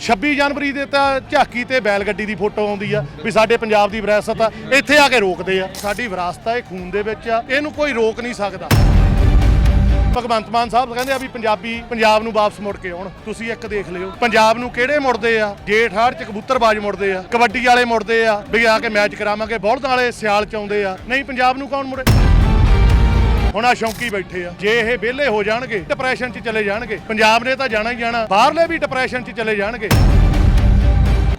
26 ਜਨਵਰੀ ਦੇ ਤਾਂ ਝਾਕੀ ਤੇ ਬੈਲ ਗੱਡੀ ਦੀ ਫੋਟੋ ਆਉਂਦੀ ਆ ਵੀ ਸਾਡੇ ਪੰਜਾਬ ਦੀ ਵਿਰਾਸਤ ਆ, ਇੱਥੇ ਆ ਕੇ ਰੋਕਦੇ ਆ। ਸਾਡੀ ਵਿਰਾਸਤ ਆ, ਇਹ ਖੂਨ ਦੇ ਵਿੱਚ ਆ, ਇਹਨੂੰ ਕੋਈ ਰੋਕ ਨਹੀਂ ਸਕਦਾ। ਭਗਵੰਤ ਮਾਨ ਸਾਹਿਬ ਕਹਿੰਦੇ ਆ ਵੀ ਪੰਜਾਬੀ, ਪੰਜਾਬ ਨੂੰ ਵਾਪਸ ਮੁੜ ਕੇ ਆਉਣ। ਤੁਸੀਂ ਇੱਕ ਦੇਖ ਲਿਓ, ਪੰਜਾਬ ਨੂੰ ਕਿਹੜੇ ਮੁੜਦੇ ਆ? ਜੇਠ ਹਾੜ ਚ ਕਬੂਤਰਬਾਜ਼ ਮੁੜਦੇ ਆ, ਕਬੱਡੀ ਵਾਲੇ ਮੁੜਦੇ ਆ, ਵੀ ਆ ਕੇ ਮੈਚ ਕਰਾਵਾਂਗੇ, ਬੌਲਦਾਂ ਵਾਲੇ ਸਿਆਲ ਚ ਆਉਂਦੇ ਆ। ਨਹੀਂ, ਪੰਜਾਬ ਨੂੰ ਕੌਣ ਮੁੜੇ? ਹੁਣ ਆ ਸ਼ੌਂਕੀ ਬੈਠੇ ਆ। ਜੇ ਇਹ ਵਿਹਲੇ ਹੋ ਜਾਣਗੇ ਡਿਪਰੈਸ਼ਨ 'ਚ ਚਲੇ ਜਾਣਗੇ। ਪੰਜਾਬ ਨੇ ਤਾਂ ਜਾਣਾ ਹੀ ਜਾਣਾ। ਬਾਹਰਲੇ ਵੀ ਡਿਪਰੈਸ਼ਨ 'ਚ ਚਲੇ ਜਾਣਗੇ।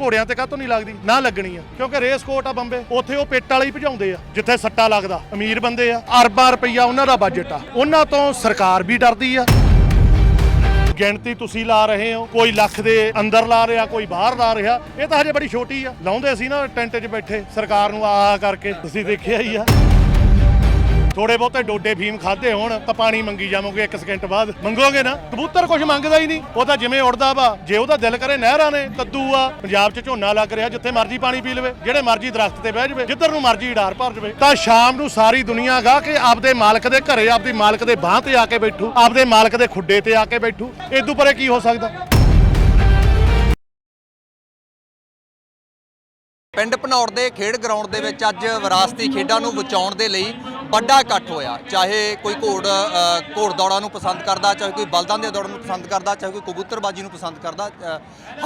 ਘੋੜਿਆਂ ਤੇ ਕਾਹਤੋਂ ਨਹੀਂ ਲੱਗਦੀ? ਨਾ ਲੱਗਣੀ ਆ। ਕਿਉਂਕਿ ਰੇਸ ਕੋਟ ਆ ਬੰਬੇ। ਉੱਥੇ ਉਹ ਪੇਟ ਵਾਲੇ ਹੀ ਭਜਾਉਂਦੇ ਆ, ਜਿੱਥੇ ਸੱਟਾ ਲੱਗਦਾ। ਅਮੀਰ ਬੰਦੇ ਆ। ਅਰਬਾਂ ਰੁਪਈਆ ਉਹਨਾਂ ਦਾ ਬਜਟ ਆ। ਉਹਨਾਂ ਤੋਂ ਸਰਕਾਰ ਵੀ ਡਰਦੀ ਆ। ਗਿਣਤੀ ਤੁਸੀਂ ਲਾ ਰਹੇ ਹੋ। ਕੋਈ ਲੱਖ ਦੇ ਅੰਦਰ ਲਾ ਰਿਹਾ, ਕੋਈ ਬਾਹਰ ਲਾ ਰਿਹਾ। ਇਹ ਤਾਂ ਹਜੇ ਬੜੀ ਛੋਟੀ ਆ। ਲਾਉਂਦੇ ਸੀ ਨਾ ਟੈਂਟ 'ਚ ਬੈਠੇ। ਸਰਕਾਰ ਨੂੰ ਆ ਕਰਕੇ ਤੁਸੀਂ ਦੇਖਿਆ ਹੀ ਆ। ਥੋੜੇ ਬਹੁਤੇ ਡੋਡੇ ਫੀਮ ਖਾਦੇ ਹੋਣ ਤਾਂ ਪਾਣੀ ਮੰਗੀ ਜਾਵੋਗੇ 1 ਸਕਿੰਟ ਬਾਅਦ। ਮੰਗੋਗੇ ਨਾ? ਕਬੂਤਰ ਕੁਝ ਮੰਗਦਾ ਹੀ ਨਹੀਂ। ਉਹ ਤਾਂ ਜਿਵੇਂ ਉੜਦਾ ਵਾ। ਜੇ ਉਹਦਾ ਦਿਲ ਕਰੇ ਨਹਿਰਾਂ ਨੇ, ਕੱਦੂ ਆ, ਪੰਜਾਬ 'ਚ ਝੋਨਾ ਲੱਗ ਰਿਹਾ ਜਿੱਥੇ ਮਰਜ਼ੀ ਪਾਣੀ ਪੀ ਲਵੇ, ਜਿਹੜੇ ਮਰਜ਼ੀ ਦਰਖਤ ਤੇ ਬਹਿ ਜਾਵੇ, ਜਿੱਧਰ ਨੂੰ ਮਰਜ਼ੀ ਢਾਰ ਭਰ ਜਾਵੇ, ਤਾਂ ਸ਼ਾਮ ਨੂੰ ਸਾਰੀ ਦੁਨੀਆ ਗਾ ਕੇ ਆਪਦੇ ਮਾਲਕ ਦੇ ਘਰੇ, ਆਪਦੀ ਮਾਲਕ ਦੇ ਬਾਹ ਤੇ ਆ ਕੇ ਬੈਠੂ, ਆਪਦੇ ਮਾਲਕ ਦੇ ਖੁੱਡੇ ਤੇ ਆ ਕੇ ਬੈਠੂ। ਇਦੋਂ ਪਰੇ ਕੀ ਹੋ ਸਕਦਾ? ਪਿੰਡ ਭਨੌੜ ਦੇ ਖੇਡ ਗਰਾਊਂਡ ਦੇ ਵਿੱਚ ਅੱਜ ਵਿਰਾਸਤੀ ਖੇਡਾਂ ਨੂੰ ਬਚਾਉਣ ਦੇ ਲਈ ਵੱਡਾ ਇਕੱਠ ਹੋਇਆ ਚਾਹੇ ਕੋਈ ਘੋੜ ਘੋੜ ਦੌੜਾਂ ਨੂੰ ਪਸੰਦ ਕਰਦਾ ਚਾਹੇ ਕੋਈ ਬਲਦਾਂ ਦੇ ਦੌੜਨ ਨੂੰ ਪਸੰਦ ਕਰਦਾ ਚਾਹੇ ਕੋਈ ਕਬੂਤਰਬਾਜੀ ਨੂੰ ਪਸੰਦ ਕਰਦਾ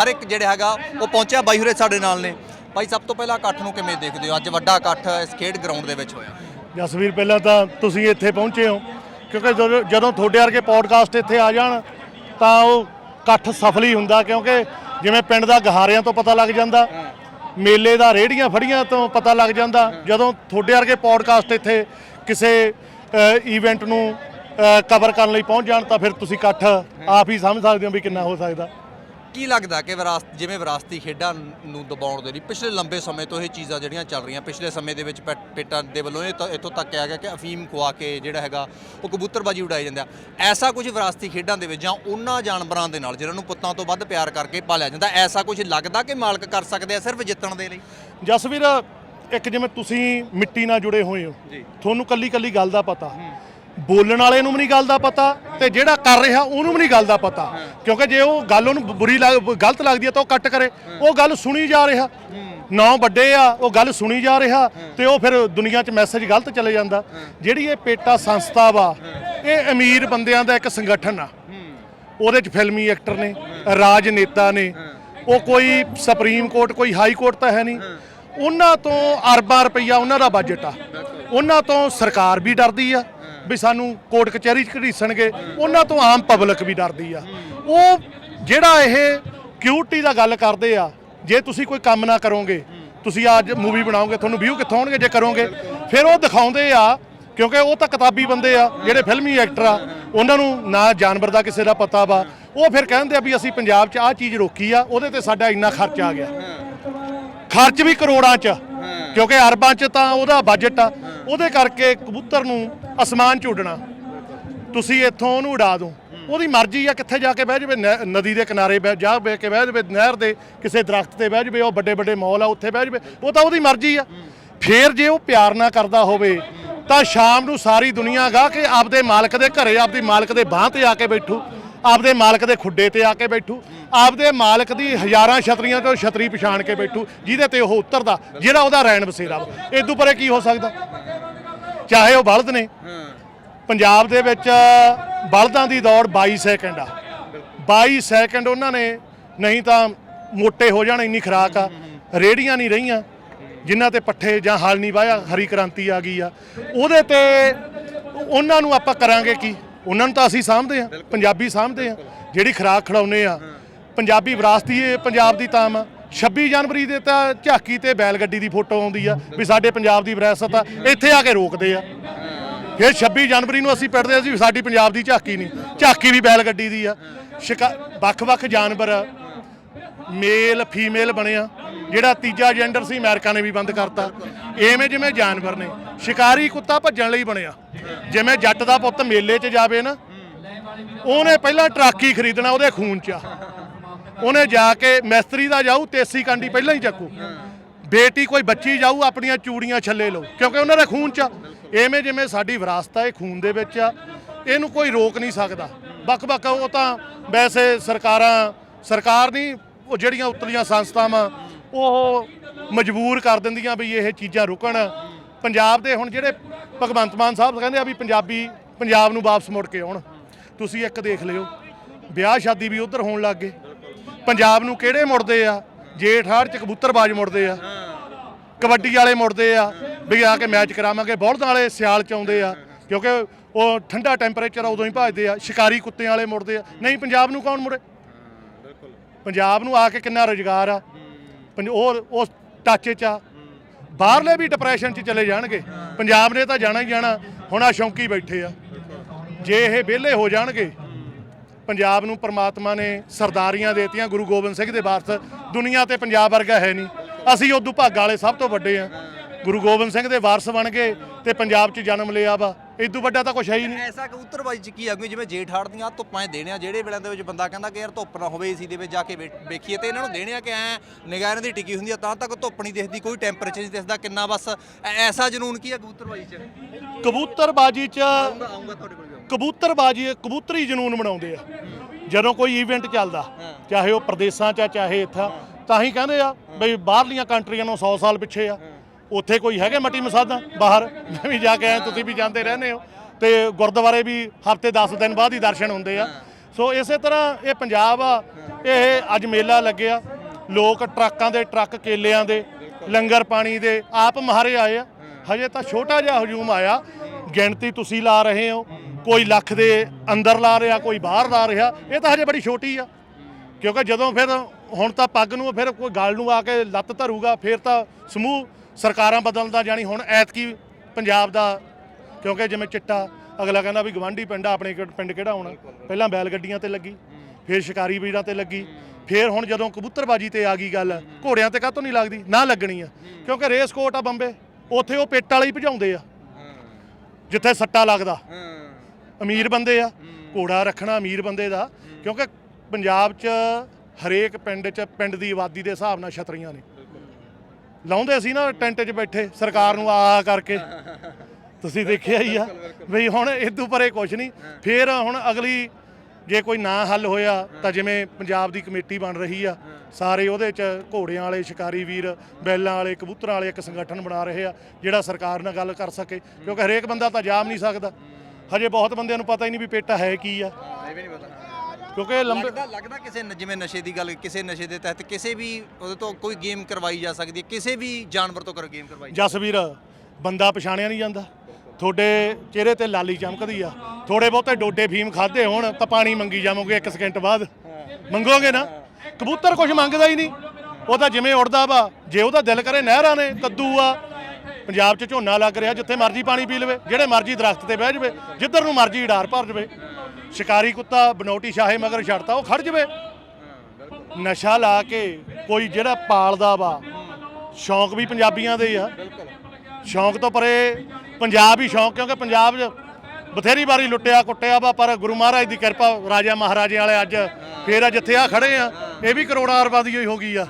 ਹਰ ਇੱਕ ਜਿਹੜੇ ਹੈਗਾ ਉਹ ਪਹੁੰਚਿਆ ਬਾਈ ਹੁਰੇ ਸਾਡੇ ਨਾਲ ਨੇ। ਬਾਈ ਸਭ ਤੋਂ ਪਹਿਲਾਂ ਇਕੱਠ ਨੂੰ ਕਿਵੇਂ ਦੇਖਦੇ ਹੋ? ਅੱਜ ਵੱਡਾ ਇਕੱਠ ਇਸ ਖੇਡ ਗਰਾਊਂਡ ਦੇ ਵਿੱਚ ਹੋਇਆ। ਜਸਵੀਰ ਪਹਿਲਾਂ ਤਾਂ ਤੁਸੀਂ ਇੱਥੇ ਪਹੁੰਚੇ ਹੋ ਕਿਉਂਕਿ ਜਦੋਂ ਤੁਹਾਡੇ ਵਰਗੇ ਪੋਡਕਾਸਟ ਇੱਥੇ ਆ ਜਾਣ ਤਾਂ ਉਹ ਇਕੱਠ ਸਫਲ ਹੀ ਹੁੰਦਾ ਕਿਉਂਕਿ ਜਿਵੇਂ ਪਿੰਡ ਦਾ ਗਹਾਰਿਆਂ ਤੋਂ ਪਤਾ ਲੱਗ ਜਾਂਦਾ ਮੇਲੇ ਦਾ ਰੇੜੀਆਂ ਫੜੀਆਂ ਤੋਂ ਪਤਾ ਲੱਗ ਜਾਂਦਾ ਜਦੋਂ ਤੁਹਾਡੇ ਵਰਗੇ ਪੋਡਕਾਸਟ ਇੱਥੇ ਕਿਸੇ ਇਵੈਂਟ ਨੂੰ ਕਵਰ ਕਰਨ ਲਈ ਪਹੁੰਚ ਜਾਣ ਤਾਂ ਫਿਰ ਤੁਸੀਂ ਇਕੱਠ ਆਪ ਹੀ ਸਮਝ ਸਕਦੇ ਹੋ ਵੀ ਕਿੰਨਾ ਹੋ ਸਕਦਾ। ਕੀ ਲੱਗਦਾ ਕਿ ਵਿਰਾਸਤ ਜਿਵੇਂ ਵਿਰਾਸਤੀ ਖੇਡਾਂ ਨੂੰ ਦਬਾਉਣ ਦੇ ਲਈ ਪਿਛਲੇ ਲੰਬੇ ਸਮੇਂ ਤੋਂ ਇਹ ਚੀਜ਼ਾਂ ਜਿਹੜੀਆਂ ਚੱਲ ਰਹੀਆਂ ਪਿਛਲੇ ਸਮੇਂ ਦੇ ਵਿੱਚ ਪੇਟਾਂ ਦੇ ਵੱਲੋਂ ਇਹ ਤਾਂ ਇੱਥੋਂ ਤੱਕ ਕਿਹਾ ਗਿਆ ਕਿ ਅਫੀਮ ਖਵਾ ਕੇ ਜਿਹੜਾ ਹੈਗਾ ਉਹ ਕਬੂਤਰਬਾਜੀ ਉਡਾਈ ਜਾਂਦਾ ਐਸਾ ਕੁਝ ਵਿਰਾਸਤੀ ਖੇਡਾਂ ਦੇ ਵਿੱਚ ਜਾਂ ਉਹਨਾਂ ਜਾਨਵਰਾਂ ਦੇ ਨਾਲ ਜਿਨ੍ਹਾਂ ਨੂੰ ਪੁੱਤਾਂ ਤੋਂ ਵੱਧ ਪਿਆਰ ਕਰਕੇ ਪਾਲਿਆ ਜਾਂਦਾ ਐਸਾ ਕੁਝ ਲੱਗਦਾ ਕਿ ਮਾਲਕ ਕਰ ਸਕਦੇ ਆ ਸਿਰਫ ਜਿੱਤਣ ਦੇ ਲਈ? ਜਸਵੀਰ ਇੱਕ ਜਿਵੇਂ ਤੁਸੀਂ ਮਿੱਟੀ ਨਾਲ ਜੁੜੇ ਹੋਏ ਹੋ। ਤੁਹਾਨੂੰ ਕੱਲੀ ਕੱਲੀ ਗੱਲ ਦਾ ਪਤਾ। ਬੋਲਣ ਵਾਲੇ ਨੂੰ ਵੀ ਨਹੀਂ ਗੱਲ ਦਾ ਪਤਾ ਤੇ ਜਿਹੜਾ ਕਰ ਰਿਹਾ ਉਹਨੂੰ ਵੀ ਨਹੀਂ ਗੱਲ ਦਾ ਪਤਾ। ਕਿਉਂਕਿ ਜੇ ਉਹ ਗੱਲ ਉਹਨੂੰ ਬੁਰੀ ਲੱਗ ਗਲਤ ਲੱਗਦੀ ਹੈ ਤਾਂ ਉਹ ਕੱਟ ਕਰੇ। ਉਹ ਗੱਲ ਸੁਣੀ ਜਾ ਰਿਹਾ। ਨੌ ਵੱਡੇ ਆ ਉਹ ਗੱਲ ਸੁਣੀ ਜਾ ਰਿਹਾ ਤੇ ਉਹ ਫਿਰ ਦੁਨੀਆ 'ਚ ਮੈਸੇਜ ਗਲਤ ਚਲੇ ਜਾਂਦਾ। ਜਿਹੜੀ ਇਹ ਪੇਟਾ ਸੰਸਥਾ ਵਾ ਇਹ ਅਮੀਰ ਬੰਦਿਆਂ ਦਾ ਇੱਕ ਸੰਗਠਨ ਆ। ਉਹਦੇ 'ਚ ਫਿਲਮੀ ਐਕਟਰ ਨੇ ਰਾਜਨੇਤਾ ਨੇ। ਉਹ ਕੋਈ ਸੁਪਰੀਮ ਕੋਰਟ ਕੋਈ ਹਾਈ ਕੋਰਟ ਤਾਂ ਹੈ ਨਹੀਂ। ਉਹਨਾਂ ਤੋਂ ਅਰਬਾਂ ਰੁਪਈਆ ਉਹਨਾਂ ਦਾ ਬਜਟ ਆ। ਉਹਨਾਂ ਤੋਂ ਸਰਕਾਰ ਵੀ ਡਰਦੀ ਆ, ਵੀ ਸਾਨੂੰ ਕੋਰਟ ਕਚਹਿਰੀ 'ਚ ਘੜੀਸਣਗੇ। ਉਹਨਾਂ ਤੋਂ ਆਮ ਪਬਲਿਕ ਵੀ ਡਰਦੀ ਆ। ਉਹ ਜਿਹੜਾ ਇਹ ਕਿਊਟੀ ਦਾ ਗੱਲ ਕਰਦੇ ਆ, ਜੇ ਤੁਸੀਂ ਕੋਈ ਕੰਮ ਨਾ ਕਰੋਗੇ, ਤੁਸੀਂ ਅੱਜ ਮੂਵੀ ਬਣਾਓਗੇ, ਤੁਹਾਨੂੰ ਵਿਊ ਕਿੱਥੋਂ ਆਉਣਗੇ ਜੇ ਕਰੋਗੇ, ਫਿਰ ਉਹ ਦਿਖਾਉਂਦੇ ਆ, ਕਿਉਂਕਿ ਉਹ ਤਾਂ ਕਿਤਾਬੀ ਬੰਦੇ ਆ, ਜਿਹੜੇ ਫਿਲਮੀ ਐਕਟਰ ਆ, ਉਹਨਾਂ ਨੂੰ ਨਾ ਜਾਨਵਰ ਦਾ ਕਿਸੇ ਦਾ ਪਤਾ ਵਾ। ਉਹ ਫਿਰ ਕਹਿੰਦੇ ਆ ਵੀ ਅਸੀਂ ਪੰਜਾਬ 'ਚ ਆਹ ਚੀਜ਼ ਰੋਕੀ ਆ, ਉਹਦੇ ਤੇ ਸਾਡਾ ਇੰਨਾ ਖਰਚ ਆ ਗਿਆ। ਖਰਚ ਵੀ ਕਰੋੜਾਂ 'ਚ। ਕਿਉਂਕਿ ਅਰਬਾਂ 'ਚ ਤਾਂ ਉਹਦਾ ਬਜਟ ਆ। ਉਹਦੇ ਕਰਕੇ ਕਬੂਤਰ ਨੂੰ ਅਸਮਾਨ 'ਚ ਉੱਡਣਾ। ਤੁਸੀਂ ਇੱਥੋਂ ਉਹਨੂੰ ਉਡਾ ਦਿਓ। ਉਹਦੀ ਮਰਜ਼ੀ ਆ ਕਿੱਥੇ ਜਾ ਕੇ ਬਹਿ ਜਾਵੇ। ਨਦੀ ਦੇ ਕਿਨਾਰੇ ਬਹਿ ਜਾ ਬਹਿ ਕੇ ਬਹਿ ਜਾਵੇ। ਨਹਿਰ ਦੇ ਕਿਸੇ ਦਰਖਤ ਤੇ ਬਹਿ ਜਾਵੇ। ਉਹ ਵੱਡੇ ਵੱਡੇ ਮੌਲ ਆ ਉੱਥੇ ਬਹਿ ਜਾਵੇ। ਉਹ ਤਾਂ ਉਹਦੀ ਮਰਜ਼ੀ ਆ। ਫੇਰ ਜੇ ਉਹ ਪਿਆਰ ਨਾ ਕਰਦਾ ਹੋਵੇ ਤਾਂ ਸ਼ਾਮ ਨੂੰ ਸਾਰੀ ਦੁਨੀਆ ਗਾ ਕੇ ਆਪਦੇ ਮਾਲਕ ਦੇ ਘਰੇ ਆਪਦੀ ਮਾਲਕ ਦੇ ਬਾਹ ਤੇ ਆ ਕੇ ਬੈਠੂ। ਆਪਦੇ ਮਾਲਕ ਦੇ ਖੁੱਡੇ ਤੇ ਆ ਕੇ ਬੈਠੂ, ਆਪਦੇ ਮਾਲਕ ਦੀ ਹਜ਼ਾਰਾਂ ਛਤਰੀਆਂ ਤੋਂ ਛਤਰੀ ਪਛਾਣ ਕੇ ਬੈਠੂ, ਜਿਹਦੇ ਤੇ ਉਹ ਉਤਰਦਾ, ਜਿਹੜਾ ਉਹਦਾ ਰੈਣ ਬਸੇਰਾ ਵਾ। ਇਦੋਂ ਪਰੇ ਕੀ ਹੋ ਸਕਦਾ? ਚਾਹੇ ਉਹ ਬਲਦ ਨੇ। ਪੰਜਾਬ ਦੇ ਵਿੱਚ ਬਲਦਾਂ ਦੀ ਦੌੜ 22 ਸੈਕਿੰਡ ਆ। 22 ਸੈਕਿੰਡ ਉਹਨਾਂ ਨੇ, ਨਹੀਂ ਤਾਂ ਮੋਟੇ ਹੋ ਜਾਣ, ਇੰਨੀ ਖਰਾਕ ਆ। ਰੇੜੀਆਂ ਨਹੀਂ ਰਹੀਆਂ, ਜਿਨ੍ਹਾਂ ਤੇ ਪੱਠੇ ਜਾਂ ਹਲ ਨਹੀਂ ਵਾਇਆ ਹਰੀ ਕ੍ਰਾਂਤੀ ਆ ਗਈ ਆ। ਉਹਦੇ ਤੇ ਉਹਨਾਂ ਨੂੰ ਆਪਾਂ ਕਰਾਂਗੇ ਕੀ? ਉਹਨਾਂ ਨੂੰ ਤਾਂ ਅਸੀਂ ਸਾਂਭਦੇ ਆ ਪੰਜਾਬੀ ਸਾਂਭਦੇ ਆ ਜਿਹੜੀ ਖਰਾਕ ਖੜਾਉਨੇ ਆ ਪੰਜਾਬੀ ਵਿਰਾਸਤੀ ਇਹ ਪੰਜਾਬ ਦੀ ਤਾਮ ਆ 26 ਜਨਵਰੀ ਦੇ ਤਾਂ ਝਾਕੀ ਤੇ ਬੈਲ ਗੱਡੀ ਦੀ ਫੋਟੋ ਆਉਂਦੀ ਆ ਵੀ ਸਾਡੇ ਪੰਜਾਬ ਦੀ ਵਿਰਾਸਤ ਆ ਇੱਥੇ ਆ ਕੇ ਰੋਕਦੇ ਆ। ਫਿਰ 26 ਜਨਵਰੀ ਨੂੰ ਅਸੀਂ ਪਿੰਡਦੇ ਸੀ ਸਾਡੀ ਪੰਜਾਬ ਦੀ ਝਾਕੀ ਨਹੀਂ ਝਾਕੀ ਵੀ ਬੈਲ ਗੱਡੀ ਦੀ ਆ। ਵੱਖ-ਵੱਖ ਜਾਨਵਰ ਮੇਲ ਫੀਮੇਲ ਬਣਿਆ ਜਿਹੜਾ ਤੀਜਾ ਜੈਂਡਰ ਸੀ, ਅਮਰੀਕਾ ਨੇ ਵੀ ਬੰਦ ਕਰਤਾ। ਐਵੇਂ ਜਿਵੇਂ ਜਾਨਵਰ ਨੇ, ਸ਼ਿਕਾਰੀ ਕੁੱਤਾ ਭੱਜਣ ਲਈ ਬਣਿਆ। ਜਿਵੇਂ ਜੱਟ ਦਾ ਪੁੱਤ ਮੇਲੇ 'ਚ ਜਾਵੇ ਨਾ, ਉਹਨੇ ਪਹਿਲਾਂ ਟਰਾਕੀ ਖਰੀਦਣਾ ਉਹਦੇ ਖੂਨ 'ਚ। ਆ ਉਹਨੇ ਜਾ ਕੇ ਮਿਸਤਰੀ ਦਾ ਜਾਊ ਤੇਸੀ ਕਾਂਡੀ ਪਹਿਲਾਂ ਹੀ ਚੱਕੂ। ਬੇਟੀ ਕੋਈ ਬੱਚੀ ਜਾਊ, ਆਪਣੀਆਂ ਚੂੜੀਆਂ ਛੱਲੇ ਲਓ ਕਿਉਂਕਿ ਉਹਨਾਂ ਦੇ ਖੂਨ 'ਚ ਆ। ਐਵੇਂ ਜਿਵੇਂ ਸਾਡੀ ਵਿਰਾਸਤ ਆ, ਇਹ ਖੂਨ ਦੇ ਵਿੱਚ ਆ। ਇਹਨੂੰ ਕੋਈ ਰੋਕ ਨਹੀਂ ਸਕਦਾ। ਵੱਖ-ਵੱਖ ਉਹ ਤਾਂ ਵੈਸੇ ਸਰਕਾਰਾਂ, ਸਰਕਾਰ ਨਹੀਂ, ਉਹ ਜਿਹੜੀਆਂ ਉਤਲੀਆਂ ਸੰਸਥਾਵਾਂ ਉਹ ਮਜਬੂਰ ਕਰ ਦਿੰਦੀਆਂ ਵੀ ਇਹ ਚੀਜ਼ਾਂ ਰੁਕਣ। ਪੰਜਾਬ ਦੇ ਹੁਣ ਜਿਹੜੇ ਭਗਵੰਤ ਮਾਨ ਸਾਹਿਬ ਕਹਿੰਦੇ ਆ ਵੀ ਪੰਜਾਬੀ ਪੰਜਾਬ ਨੂੰ ਵਾਪਸ ਮੁੜ ਕੇ ਆਉਣ। ਤੁਸੀਂ ਇੱਕ ਦੇਖ ਲਿਓ ਵਿਆਹ ਸ਼ਾਦੀ ਵੀ ਉਧਰ ਹੋਣ ਲੱਗ ਗਏ। ਪੰਜਾਬ ਨੂੰ ਕਿਹੜੇ ਮੁੜਦੇ ਆ? ਜੇਠ ਹਾੜ ਚ ਕਬੂਤਰਬਾਜ਼ ਮੁੜਦੇ ਆ। ਕਬੱਡੀ ਵਾਲੇ ਮੁੜਦੇ ਆ। ਵੀ ਆ ਕੇ ਮੈਚ ਕਰਾਵਾਂਗੇ। ਬੌਲਦਾਂ ਵਾਲੇ ਸਿਆਲ ਚ ਆਉਂਦੇ ਆ। ਕਿਉਂਕਿ ਉਹ ਠੰਡਾ ਟੈਂਪਰੇਚਰ ਉਦੋਂ ਹੀ ਭਜਦੇ ਆ। ਸ਼ਿਕਾਰੀ ਕੁੱਤਿਆਂ ਵਾਲੇ ਮੁੜਦੇ ਆ। ਨਹੀਂ ਪੰਜਾਬ ਨੂੰ ਕੌਣ ਮੁੜੇ? ਪੰਜਾਬ ਨੂੰ ਆ ਕੇ ਕਿੰਨਾ ਰੋਜ਼ਗਾਰ ਆ। ਪੰਜ- ਉਹ ਉਸ ਟਾਚੇ ਚ ਆ। ਬਾਹਰਲੇ ਵੀ ਡਿਪਰੈਸ਼ਨ ਚ ਚਲੇ ਜਾਣਗੇ। ਪੰਜਾਬ ਨੇ ਤਾਂ ਜਾਣਾ ਹੀ ਜਾਣਾ। ਹੁਣ ਆ ਸ਼ੌਂਕੀ ਬੈਠੇ ਆ। ਜੇ ਇਹ ਵਿਹਲੇ ਹੋ ਜਾਣਗੇ, ਪੰਜਾਬ ਨੂੰ ਪ੍ਰਮਾਤਮਾ ਨੇ ਸਰਦਾਰੀਆਂ ਦੇਤੀਆਂ, ਗੁਰੂ ਗੋਬਿੰਦ ਸਿੰਘ ਦੇ ਵਾਰਸ। ਦੁਨੀਆ ਤੇ ਪੰਜਾਬ ਵਰਗਾ ਹੈ ਨਹੀਂ। ਅਸੀਂ ਉਦੋਂ ਭਾਗਾਂ ਵਾਲੇ ਸਭ ਤੋਂ ਵੱਡੇ ਆ। ਗੁਰੂ ਗੋਬਿੰਦ ਸਿੰਘ ਦੇ ਵਾਰਸ ਬਣ ਗਏ ਤੇ ਪੰਜਾਬ 'ਚ ਜਨਮ ਲਿਆ ਵਾ। ਇਦੋਂ ਵੱਡਾ ਤਾਂ ਕੁਝ ਹੈ ਹੀ ਨਹੀਂ। ਐਸਾ ਕਬੂਤਰਬਾਜੀ ਚ ਕੀ ਆ ਜਿਵੇਂ ਜੇਠ ਹਾੜ ਦੀਆਂ ਧੁੱਪਾਂ ਦੇਣੇ ਆ ਜਿਹੜੇ ਵੇਲੇ ਦੇ ਵਿੱਚ ਬੰਦਾ ਕਹਿੰਦਾ ਕਿ ਯਾਰ ਧੁੱਪ ਨਾ ਹੋਵੇ ਏਸੀ ਦੇ ਵਿੱਚ ਜਾ ਕੇ ਵੇਖੀਏ ਤੇ ਇਹਨਾਂ ਨੂੰ ਦੇਣੇ ਆ ਕਿ ਐ ਨਿਗਾਹ ਦੀ ਟਿਕੀ ਹੁੰਦੀ ਆ ਤਾਂ ਤੱਕ ਧੁੱਪ ਨਹੀਂ ਦਿਖਦੀ ਕੋਈ ਟੈਂਪਰੇਚਰ ਨਹੀਂ ਦਿਖਦਾ ਕਿੰਨਾ ਬਸ ਐਸਾ ਜਨੂਨ ਕੀ ਆ ਕਬੂਤਰਬਾਜੀ ਚ? ਕਬੂਤਰਬਾਜੀ 'ਚ ਆਉਂਗਾ ਤੁਹਾਡੇ ਕੋਲ। ਕਬੂਤਰਬਾਜੀ ਕਬੂਤਰੀ ਜਨੂਨ ਮਨਾਉਂਦੇ ਆ। ਜਦੋਂ ਕੋਈ ਇਵੈਂਟ ਚੱਲਦਾ ਚਾਹੇ ਉਹ ਪ੍ਰਦੇਸ਼ਾਂ 'ਚ ਚਾਹੇ ਇੱਥਾ ਤਾਂ ਹੀ ਕਹਿੰਦੇ ਆ ਬਈ ਬਾਹਰਲੀਆਂ ਕੰਟਰੀਆਂ ਨੂੰ 100 ਸਾਲ ਪਿੱਛੇ ਆ। ਉੱਥੇ ਕੋਈ ਹੈਗੇ ਮੱਟੀ ਮਸਾਦਾ ਬਾਹਰ? ਮੈਂ ਵੀ ਜਾ ਕੇ ਆਇਆ, ਤੁਸੀਂ ਵੀ ਜਾਂਦੇ ਰਹਿੰਦੇ ਹੋ। ਤੇ ਗੁਰਦੁਆਰੇ ਵੀ ਹਫ਼ਤੇ 10 ਦਿਨ ਬਾਅਦ ਹੀ ਦਰਸ਼ਨ ਹੁੰਦੇ ਆ। ਸੋ ਇਸੇ ਤਰ੍ਹਾਂ ਇਹ ਪੰਜਾਬ ਆ, ਇਹ ਅੱਜ ਮੇਲਾ ਲੱਗਿਆ। ਲੋਕ ਟਰੱਕਾਂ ਦੇ, ਟਰੱਕ ਕੇਲਿਆਂ ਦੇ, ਲੰਗਰ ਪਾਣੀ ਦੇ, ਆਪ ਮਹਾਰੇ ਆਏ ਆ। ਹਜੇ ਤਾਂ ਛੋਟਾ ਜਿਹਾ ਹਜੂਮ ਆਇਆ। ਗਿਣਤੀ ਤੁਸੀਂ ਲਾ ਰਹੇ ਹੋ। ਕੋਈ ਲੱਖ ਦੇ ਅੰਦਰ ਲਾ ਰਿਹਾ, ਕੋਈ ਬਾਹਰ ਲਾ ਰਿਹਾ। ਇਹ ਤਾਂ ਹਜੇ ਬੜੀ ਛੋਟੀ ਆ। ਕਿਉਂਕਿ ਜਦੋਂ ਫਿਰ ਹੁਣ ਤਾਂ ਪੱਗ ਨੂੰ ਫਿਰ ਕੋਈ ਗੱਲ ਨੂੰ ਆ ਕੇ ਲੱਤ ਧਰੂਗਾ, ਫਿਰ ਤਾਂ ਸਮੂਹ ਸਰਕਾਰਾਂ ਬਦਲਦਾ ਜਾਣੀ ਹੁਣ ਐਤਕੀ ਪੰਜਾਬ ਦਾ, ਕਿਉਂਕਿ ਜਿਵੇਂ ਚਿੱਟਾ, ਅਗਲਾ ਕਹਿੰਦਾ ਵੀ ਗਵਾਂਢੀ ਪਿੰਡ ਆ, ਆਪਣੇ ਕਿ- ਪਿੰਡ ਕਿਹੜਾ ਹੋਣਾ? ਪਹਿਲਾਂ ਬੈਲ ਗੱਡੀਆਂ ਤੇ ਲੱਗੀ, ਫਿਰ ਸ਼ਿਕਾਰੀ ਵੀਰਾਂ ਤੇ ਲੱਗੀ, ਫਿਰ ਹੁਣ ਜਦੋਂ ਕਬੂਤਰਬਾਜੀ ਤੇ ਆ ਗਈ ਗੱਲ, ਘੋੜਿਆਂ ਤੇ ਕਾਹਤੋਂ ਨਹੀਂ ਲੱਗਦੀ? ਨਾ ਲੱਗਣੀ ਆ। ਕਿਉਂਕਿ ਰੇਸ ਕੋਟ ਆ ਬੰਬੇ, ਉੱਥੇ ਉਹ ਪਿੱਟ ਵਾਲੇ ਹੀ ਭਜਾਉਂਦੇ ਆ। ਜਿੱਥੇ ਸੱਟਾ ਲੱਗਦਾ। ਅਮੀਰ ਬੰਦੇ ਆ। ਘੋੜਾ ਰੱਖਣਾ ਅਮੀਰ ਬੰਦੇ ਦਾ। ਕਿਉਂਕਿ ਪੰਜਾਬ 'ਚ ਹਰੇਕ ਪਿੰਡ 'ਚ, ਪਿੰਡ ਦੀ ਆਬਾਦੀ ਦੇ ਹਿਸਾਬ ਨਾਲ ਛਤਰੀਆਂ ਨੇ। ਲਾਉਂਦੇ ਸੀ ਨਾ ਟੈਂਟ 'ਚ ਬੈਠੇ ਸਰਕਾਰ ਨੂੰ ਆ ਆ ਕਰਕੇ। ਤੁਸੀਂ ਦੇਖਿਆ ਹੀ ਆ ਵੀ ਹੁਣ ਇਦੋਂ ਪਰੇ ਕੁਝ ਨਹੀਂ। ਫੇਰ ਹੁਣ ਅਗਲੀ ਜੇ ਕੋਈ ਨਾ ਹੱਲ ਹੋਇਆ ਤਾਂ ਜਿਵੇਂ ਪੰਜਾਬ ਦੀ ਕਮੇਟੀ ਬਣ ਰਹੀ ਆ ਸਾਰੇ ਉਹਦੇ 'ਚ ਘੋੜਿਆਂ ਵਾਲੇ ਸ਼ਿਕਾਰੀ ਵੀਰ ਬੈਲਾਂ ਵਾਲੇ ਕਬੂਤਰਾਂ ਵਾਲੇ ਇੱਕ ਸੰਗਠਨ ਬਣਾ ਰਹੇ ਆ ਜਿਹੜਾ ਸਰਕਾਰ ਨਾਲ ਗੱਲ ਕਰ ਸਕੇ। ਕਿਉਂਕਿ ਹਰੇਕ ਬੰਦਾ ਤਾਂ ਜਾਮ ਨਹੀਂ ਸਕਦਾ। ਹਜੇ ਬਹੁਤ ਬੰਦਿਆਂ ਨੂੰ ਪਤਾ ਹੀ ਨਹੀਂ ਵੀ ਪੇਟਾ ਹੈ ਕੀ ਆ। ਇਹ ਵੀ ਨਹੀਂ ਪਤਾ। ਕਿਉਂਕਿ ਲੰਬੇ ਲੱਗਦਾ ਲੱਗਦਾ ਕਿਸੇ ਨ- ਜਿਵੇਂ ਨਸ਼ੇ ਦੀ ਗੱਲ ਕਿਸੇ ਨਸ਼ੇ ਦੇ ਤਹਿਤ ਕਿਸੇ ਵੀ ਉਹਦੇ ਤੋਂ ਕੋਈ ਗੇਮ ਕਰਵਾਈ ਜਾ ਸਕਦੀ ਹੈ ਕਿਸੇ ਵੀ ਜਾਨਵਰ ਤੋਂ ਕਰ ਗੇਮ ਕਰਵਾਈ ਜਸਵੀਰ ਬੰਦਾ ਪਛਾਣਿਆ ਨਹੀਂ ਜਾਂਦਾ। ਤੁਹਾਡੇ ਚਿਹਰੇ ਤੇ ਲਾਲੀ ਚਮਕਦੀ ਆ। ਥੋੜੇ ਬਹੁਤੇ ਡੋਡੇ ਫੀਮ ਖਾਦੇ ਹੋਣ ਤਾਂ ਪਾਣੀ ਮੰਗੀ ਜਾਵੋਗੇ ਇੱਕ ਸਕਿੰਟ ਬਾਅਦ। ਮੰਗੋਗੇ ਨਾ? ਕਬੂਤਰ ਕੁਝ ਮੰਗਦਾ ਹੀ ਨਹੀਂ। ਉਹ ਤਾਂ ਜਿਵੇਂ ਉੜਦਾ ਵਾ ਜੇ ਉਹਦਾ ਦਿਲ ਕਰੇ ਨਹਿਰਾਂ ਨੇ ਕੱਦੂ ਆ ਪੰਜਾਬ 'ਚ ਝੋਨਾ ਲੱਗ ਰਿਹਾ, ਜਿੱਥੇ ਮਰਜ਼ੀ ਪਾਣੀ ਪੀ ਲਵੇ, ਜਿਹੜੇ ਮਰਜ਼ੀ ਦਰਖਤ ਤੇ ਬਹਿ ਜਾਵੇ, ਜਿੱਧਰ ਨੂੰ ਮਰਜ਼ੀ ਢਾਰ ਭਰ ਜਾਵੇ, ਸ਼ਿਕਾਰੀ ਕੁੱਤਾ, ਬਨੋਟੀ ਸ਼ਾਹੇ ਮਗਰ ਛੱਡਤਾ, ਉਹ ਖੜ ਜਾਵੇ। ਨਸ਼ਾ ਲਾ ਕੇ ਕੋਈ ਜਿਹੜਾ ਪਾਲਦਾ ਵਾ, ਸ਼ੌਂਕ ਵੀ ਪੰਜਾਬੀਆਂ ਦੇ ਹੀ ਆ। ਸ਼ੌਂਕ ਤੋਂ ਪਰੇ ਪੰਜਾਬ ਹੀ ਸ਼ੌਂਕ, ਕਿਉਂਕਿ ਪੰਜਾਬ 'ਚ ਬਥੇਰੀ ਵਾਰੀ ਲੁੱਟਿਆ, ਕੁੱਟਿਆ ਵਾ, ਪਰ ਗੁਰੂ ਮਹਾਰਾਜ ਦੀ ਕਿਰਪਾ ਰਾਜਾ ਮਹਾਰਾਜੇ ਵਾਲੇ ਅੱਜ ਫੇਰ ਜਿੱਥੇ ਆ ਖੜੇ ਆ, ਇਹ ਵੀ ਕਰੋੜਾਂ ਰੁਪਏ ਦੀ ਹੋਈ ਹੋ ਗਈ ਆ।